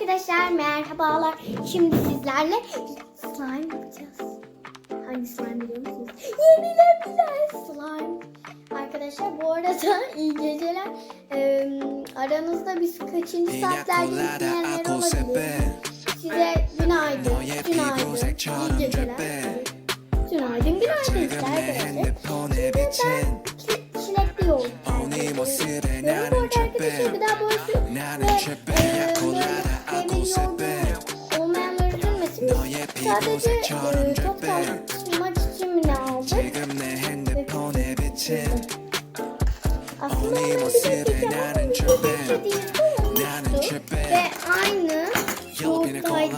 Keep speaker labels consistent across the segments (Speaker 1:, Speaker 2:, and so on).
Speaker 1: Arkadaşlar merhabalar. Şimdi sizlerle slime yapacağız. Hangi slime biliyor musunuz? Yenilebilen slime. Arkadaşlar bu arada iyi geceler. Ee, aranızda biz kaçıncı saatlerde
Speaker 2: dinleyenler
Speaker 1: olabilir. Size günaydın, günaydın, iyi geceler. Günaydın, günaydın.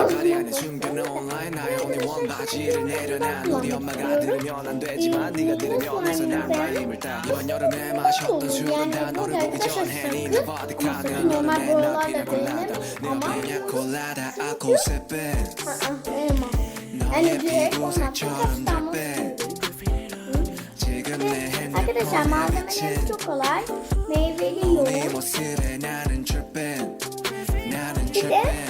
Speaker 2: 하얀색깔이 안에 숨겨놓은 line 나의 only one 바지를 내려놔 우리 엄마가 들으면 안 되지만 네가 들으면 내서 난 힘을 따 이번 여름에 마셨던 술은 다 너를 보기 전에 니네 버디카는 너는 내 너피나 콜라다 내 피냐 콜라다 아코 세페
Speaker 1: Aa, olmaz. Yani
Speaker 2: 너의
Speaker 1: direkt olmaz.
Speaker 2: 피부색처럼
Speaker 1: Birkaç tane
Speaker 2: drip 지금 내
Speaker 1: Arkadaşlar
Speaker 2: 핸드폰에
Speaker 1: malzemeleri
Speaker 2: 비친
Speaker 1: çok kolay. Meyveli
Speaker 2: 네
Speaker 1: yoğurt.
Speaker 2: 모습에 나는 trippin 나는
Speaker 1: Bir de
Speaker 2: trippin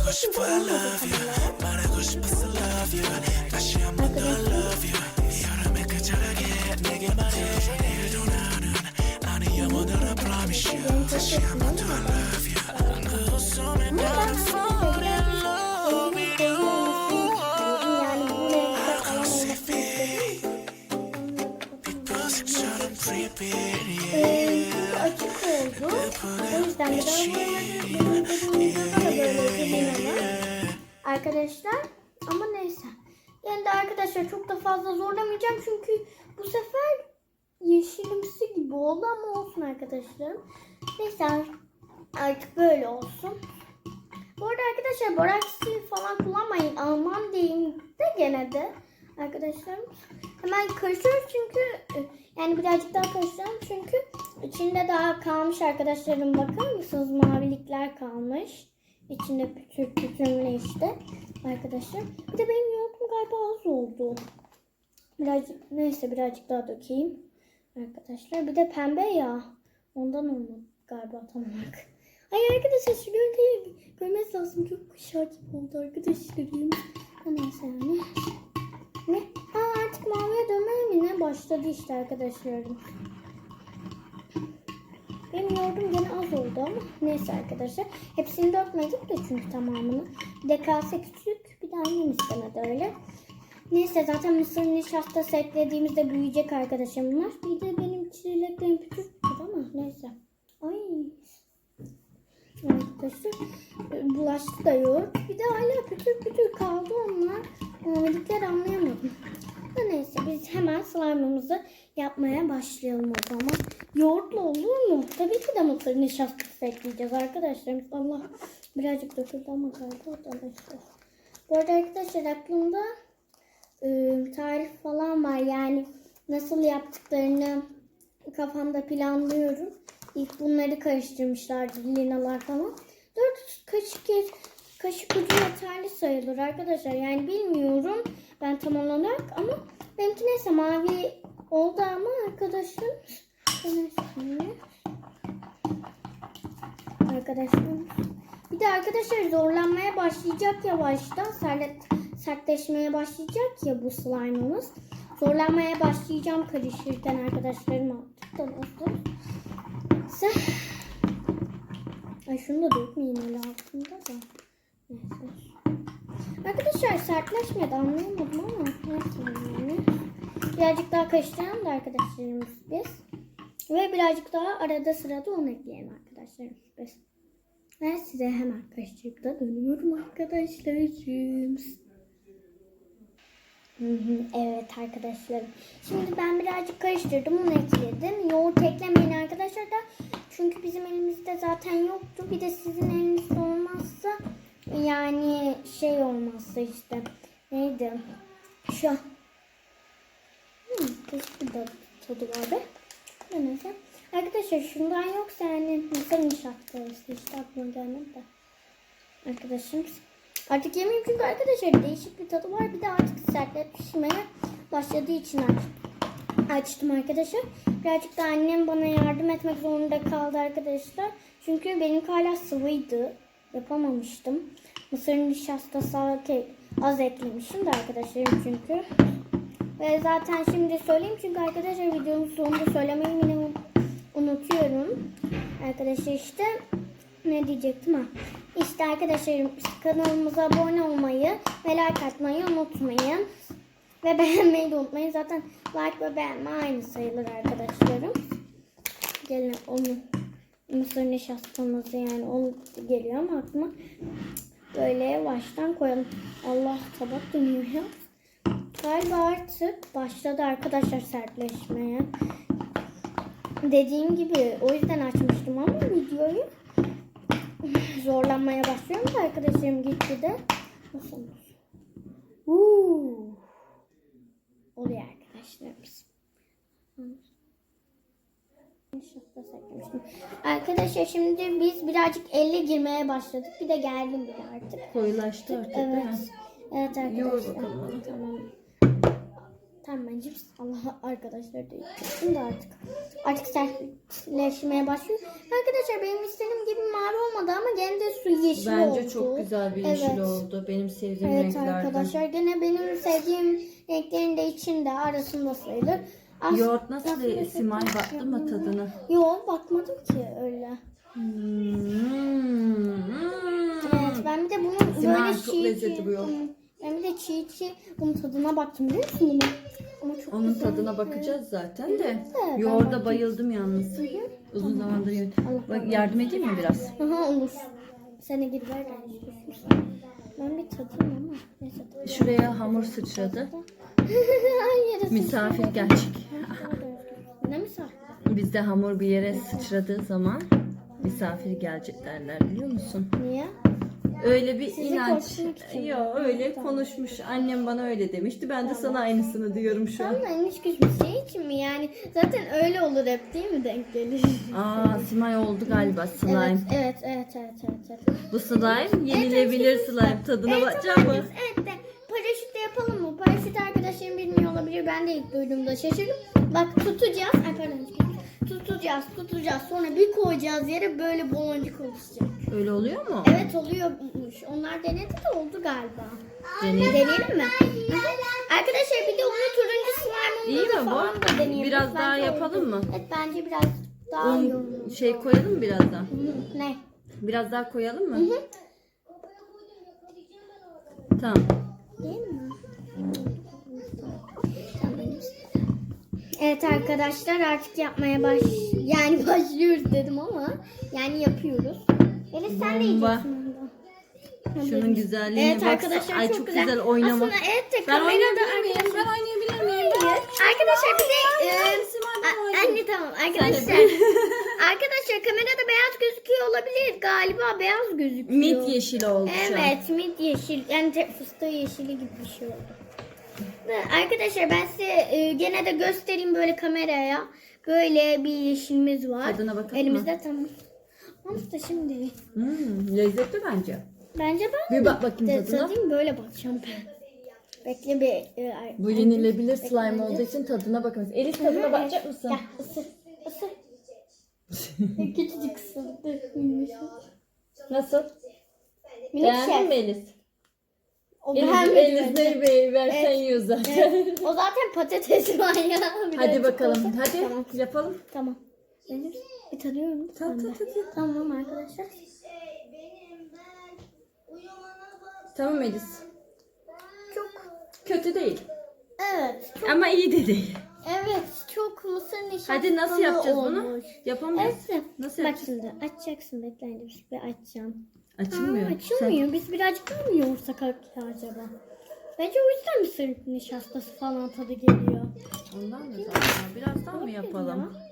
Speaker 1: meyveli yoğurt. Meyveli yoğurt. Yani
Speaker 2: 말하고 싶었어 love you 다시 한번 더 love you 여름에 그 자락에 내게 말해 내일도 나는 아니 영원을 I promise you 다시 한번 더 love you 그 웃음에 나는 fall in love with you Pacific 피부색처럼 drippy yeah
Speaker 1: açık oldu. O yüzden de ben bunu böyle Arkadaşlar ama neyse. Yani de arkadaşlar çok da fazla zorlamayacağım çünkü bu sefer yeşilimsi gibi oldu ama olsun arkadaşlarım. Neyse artık böyle olsun. Bu arada arkadaşlar boraksi falan kullanmayın. Alman diyeyim de gene de arkadaşlarım. Hemen karıştırıyoruz çünkü yani birazcık daha karıştıralım çünkü içinde daha kalmış arkadaşlarım bakar mısınız mavilikler kalmış. İçinde pütür pütürlü işte arkadaşlar. Bir de benim yoğurtum galiba az oldu. Birazcık neyse birazcık daha dökeyim arkadaşlar. Bir de pembe ya. Ondan olmadı galiba tam olarak. Ay arkadaşlar şu görüntüyü görmeniz lazım. Çok gibi oldu arkadaşlarım. Neyse yani. Ne? Aa, artık maviye dönmeye mi ne? Başladı işte arkadaşlarım. Yoğurdum gene az oldu ama neyse arkadaşlar. Hepsini dökmedim de çünkü tamamını. Bir küçük bir de annem istemedi öyle. Neyse zaten mısır nişastası eklediğimizde büyüyecek arkadaşlar bunlar. Bir de benim çileklerim küçük ama neyse. Ay. Arkadaşlar e, bulaştı da yoğurt. Bir de hala pütür pütür kaldı onlar. Mavilikler anlayamadım. Neyse biz hemen slime'ımızı yapmaya başlayalım o zaman. Yoğurtla olur mu? Tabii ki de mısır nişastası ekleyeceğiz arkadaşlar. Allah birazcık döküldü ama galiba o da neyse. Bu arada arkadaşlar aklımda e, tarif falan var. Yani nasıl yaptıklarını kafamda planlıyorum. İlk bunları karıştırmışlardı linalar falan. 4 kaşık kaşık ucu yeterli sayılır arkadaşlar. Yani bilmiyorum ben tam olarak ama benimki neyse mavi oldu ama arkadaşlar bir de arkadaşlar zorlanmaya başlayacak yavaştan sert, sertleşmeye başlayacak ya bu slime'ımız. Zorlanmaya başlayacağım karışırken arkadaşlarım artık da nasıl. Neyse. Ay şunu da dökmeyeyim öyle altında da. Neyse. Arkadaşlar sertleşmedi anlayamadım ama neyse yani. Birazcık daha karıştıralım da arkadaşlarımız biz. Ve birazcık daha arada sırada onu ekleyelim arkadaşlarımız biz. Ben size hemen da dönüyorum arkadaşlarım. Evet arkadaşlarım. Şimdi ben birazcık karıştırdım onu ekledim. Yoğurt eklemeyin arkadaşlar da. Çünkü bizim elimizde zaten yoktu. Bir de sizin elinizde olmazsa yani şey olmazsa işte neydi? Şu. Hmm, bir tadı, tadı var be. Neyse. Arkadaşlar şundan yoksa yani mısır nişastası işte aklıma gelmedi de. Arkadaşım artık yemeyeyim çünkü arkadaşlar değişik bir tadı var. Bir de artık sertleşmeye başladığı için aç- açtım arkadaşlar. Birazcık da annem bana yardım etmek zorunda kaldı arkadaşlar. Çünkü benim hala sıvıydı. Yapamamıştım. Mısır nişastası az eklemişim de arkadaşlarım çünkü. Ve zaten şimdi söyleyeyim çünkü arkadaşlar videonun sonunda söylemeyi yine un- unutuyorum. Arkadaşlar işte ne diyecektim ha. İşte arkadaşlarım kanalımıza abone olmayı ve like atmayı unutmayın. Ve beğenmeyi de unutmayın. Zaten like ve beğenme aynı sayılır arkadaşlarım. Gelin onu mısır nişastamızı yani onu geliyor ama aklıma böyle yavaştan koyalım. Allah tabak dönüyor ya. Galiba artık başladı arkadaşlar sertleşmeye. Dediğim gibi o yüzden açmıştım ama videoyu zorlanmaya başlıyorum da arkadaşlarım gitti de. Nasıl? Uuu. Oluyor arkadaşlarımız. Arkadaşlar şimdi biz birazcık elle girmeye başladık. Bir de geldim bile artık.
Speaker 3: Koyulaştı artık?
Speaker 1: Evet. Evet arkadaşlar.
Speaker 3: bakalım onu.
Speaker 1: Tamam. Tamam ben cips Allah arkadaşlar da yıkıyorum da artık. Artık sertleşmeye başlıyor. Arkadaşlar benim istediğim gibi mavi olmadı ama gene de su yeşil oldu.
Speaker 3: Bence çok güzel bir yeşil
Speaker 1: Evet.
Speaker 3: oldu. Benim sevdiğim
Speaker 1: Evet
Speaker 3: renklerden.
Speaker 1: arkadaşlar gene benim sevdiğim renklerin de içinde arasında sayılır. As-
Speaker 3: Yoğurt nasıl Simay baktın mı tadına?
Speaker 1: Yok bakmadım ki öyle.
Speaker 3: Hmm.
Speaker 1: Evet ben bir de bunun
Speaker 3: Simay,
Speaker 1: böyle
Speaker 3: çok
Speaker 1: çiğ
Speaker 3: lezzetli bu yoğurt.
Speaker 1: Ben bir de çiğ çiğ bunun tadına baktım biliyor musun bunu? Ama çok
Speaker 3: Onun
Speaker 1: güzel.
Speaker 3: tadına bakacağız zaten de.
Speaker 1: ben
Speaker 3: Yoğurda bayıldım yalnız. Uzun zamandır.
Speaker 1: Allah
Speaker 3: Bak yardım edeyim mi biraz?
Speaker 1: Aha olur. Sen de gir ver ben bir tadayım ama. Neyse.
Speaker 3: Şuraya hamur sıçradı.
Speaker 1: Hayır.
Speaker 3: Misafir gelecek.
Speaker 1: Ne misafir?
Speaker 3: Bizde hamur bir yere sıçradığı zaman misafir gelecek derler biliyor musun?
Speaker 1: Niye?
Speaker 3: Öyle bir
Speaker 1: Sizi
Speaker 3: inanç. Yok öyle konuşmuş. Annem bana öyle demişti. Ben de sana aynısını diyorum şu an.
Speaker 1: Ama hiç bir şey için mi yani? Zaten öyle olur hep değil mi denk gelir?
Speaker 3: Aa Simay oldu galiba slime.
Speaker 1: Evet, evet, evet, evet, evet, evet.
Speaker 3: Bu slime yenilebilir slime. Tadına
Speaker 1: Evet,
Speaker 3: bakacak
Speaker 1: tamam,
Speaker 3: mı?
Speaker 1: Evet de paraşütle yapalım mı? Paraşüt arkadaşlarım bilmiyor olabilir. Ben de ilk duyduğumda şaşırdım. Bak tutacağız. Ay pardon. Tutacağız, tutacağız. Sonra bir koyacağız yere böyle baloncuk oluşacak.
Speaker 3: Öyle oluyor mu?
Speaker 1: Evet oluyormuş. Onlar denedi de oldu galiba.
Speaker 3: Deneyelim.
Speaker 1: Deneyelim mi? Arkadaşlar bir de onu turuncu
Speaker 3: İyi mi
Speaker 1: olmalı falan da
Speaker 3: bu?
Speaker 1: deneyelim.
Speaker 3: Biraz daha
Speaker 1: Bence
Speaker 3: yapalım mı?
Speaker 1: Evet bence biraz daha iyi olur.
Speaker 3: Un şey koyalım mı biraz daha?
Speaker 1: Hı, Ne?
Speaker 3: Biraz daha koyalım mı? Tamam.
Speaker 1: Değil mi? Evet arkadaşlar artık yapmaya baş yani başlıyoruz dedim ama yani yapıyoruz. Elif sen de
Speaker 3: Bomba.
Speaker 1: yiyeceksin ondan.
Speaker 3: Şunun güzelliğine
Speaker 1: Evet
Speaker 3: baksana.
Speaker 1: arkadaşlar
Speaker 3: Ay
Speaker 1: çok, güzel.
Speaker 3: güzel oynama.
Speaker 1: Aslında evet de
Speaker 3: Ben
Speaker 1: kamerada
Speaker 3: oynayabilir miyim? Ben oynayabilir miyim?
Speaker 1: Arkadaşlar bir de e, a- anne tamam arkadaşlar. arkadaşlar kamerada beyaz gözüküyor olabilir. Galiba beyaz gözüküyor.
Speaker 3: Mit yeşil oldu şu an.
Speaker 1: Evet mid yeşil yani te- fıstığı yeşili gibi bir şey oldu. Ve Arkadaşlar ben size e, gene de göstereyim böyle kameraya. Böyle bir yeşilimiz var.
Speaker 3: Tadına bakalım mı?
Speaker 1: Elimizde tamam. Nasıl da şimdi?
Speaker 3: Hmm, lezzetli bence.
Speaker 1: Bence ben
Speaker 3: Bir bak bakayım tadına.
Speaker 1: tadayım böyle bakacağım ben. Bekle bir. e,
Speaker 3: Bu yenilebilir slime olduğu için tadına bakın. Elif tadına bakacak mısın?
Speaker 1: Gel ısır. Isır. Küçücük ısırdı.
Speaker 3: Nasıl?
Speaker 1: Minik
Speaker 3: Beğendin mi Elif?
Speaker 1: O
Speaker 3: Elif, Elif neyi versen yiyor zaten.
Speaker 1: Evet, O zaten patates var ya.
Speaker 3: Hadi bakalım.
Speaker 1: olsa-
Speaker 3: Hadi
Speaker 1: Tamam.
Speaker 3: yapalım.
Speaker 1: Tamam. Benim bir tanıyorum. Tamam,
Speaker 3: tamam, tamam.
Speaker 1: tamam arkadaşlar.
Speaker 3: Tamam Edis.
Speaker 1: Çok
Speaker 3: kötü değil.
Speaker 1: Evet. Çok...
Speaker 3: Ama iyi de değil.
Speaker 1: Evet, çok mısır nişastası
Speaker 3: Hadi nasıl yapacağız
Speaker 1: olmuş. bunu?
Speaker 3: Yapamayız.
Speaker 1: Evet.
Speaker 3: Nasıl
Speaker 1: Bak
Speaker 3: yapacağız?
Speaker 1: şimdi açacaksın bekleyin şey, bir açacağım.
Speaker 3: Açılmıyor.
Speaker 1: Aa, açılmıyor. Sen... Biz birazcık daha mı yoğursak acaba? Bence o yüzden mısır nişastası falan tadı geliyor.
Speaker 3: Ondan mı zaten? Biraz daha mı yapalım?
Speaker 1: Ya.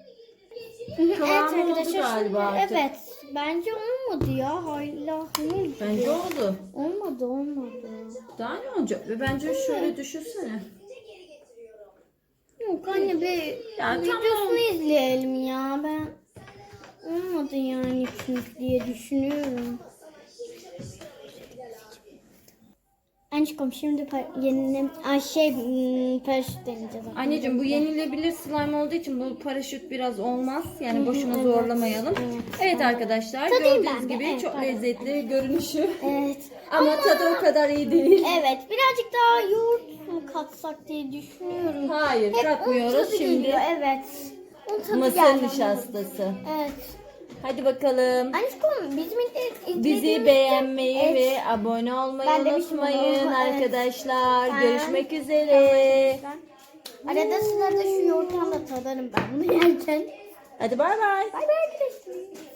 Speaker 3: Kıvamı oldu
Speaker 1: arkadaşlar
Speaker 3: galiba artık.
Speaker 1: evet. Bence olmadı ya. Hala hamur
Speaker 3: Bence oldu.
Speaker 1: Olmadı olmadı.
Speaker 3: Daha ne olacak? Ve bence şöyle düşünsene.
Speaker 1: Yok anne bir
Speaker 3: Ya
Speaker 1: videosunu
Speaker 3: tamam.
Speaker 1: izleyelim ya. Ben olmadı yani çünkü diye düşünüyorum. Anşkom şimdi yenile Ay şey hmm, paraşüt deneyeceğiz.
Speaker 3: Anneciğim bu yenilebilir slime olduğu için bu paraşüt biraz olmaz. Yani boşuna
Speaker 1: evet.
Speaker 3: zorlamayalım.
Speaker 1: Evet.
Speaker 3: Evet arkadaşlar
Speaker 1: Tadayım
Speaker 3: gördüğünüz gibi
Speaker 1: Evet,
Speaker 3: çok
Speaker 1: pardon.
Speaker 3: lezzetli görünüşü.
Speaker 1: Evet.
Speaker 3: Ama tadı o kadar iyi değil.
Speaker 1: Evet birazcık daha yoğurt mu katsak diye düşünüyorum.
Speaker 3: Hayır
Speaker 1: Hep
Speaker 3: katmıyoruz şimdi.
Speaker 1: geliyor, evet.
Speaker 3: Mısır nişastası.
Speaker 1: Evet.
Speaker 3: Hadi bakalım.
Speaker 1: Anşkom bizim
Speaker 3: Bizi beğenmeyi
Speaker 1: Evet.
Speaker 3: ve abone olmayı
Speaker 1: Ben demiştim
Speaker 3: unutmayın
Speaker 1: onu, evet.
Speaker 3: arkadaşlar.
Speaker 1: Ben-
Speaker 3: Görüşmek üzere.
Speaker 1: Arada sırada şu yoğurttan da tadarım ben bunu yerken.
Speaker 3: Hadi bay bay.
Speaker 1: Bay bay arkadaşlar.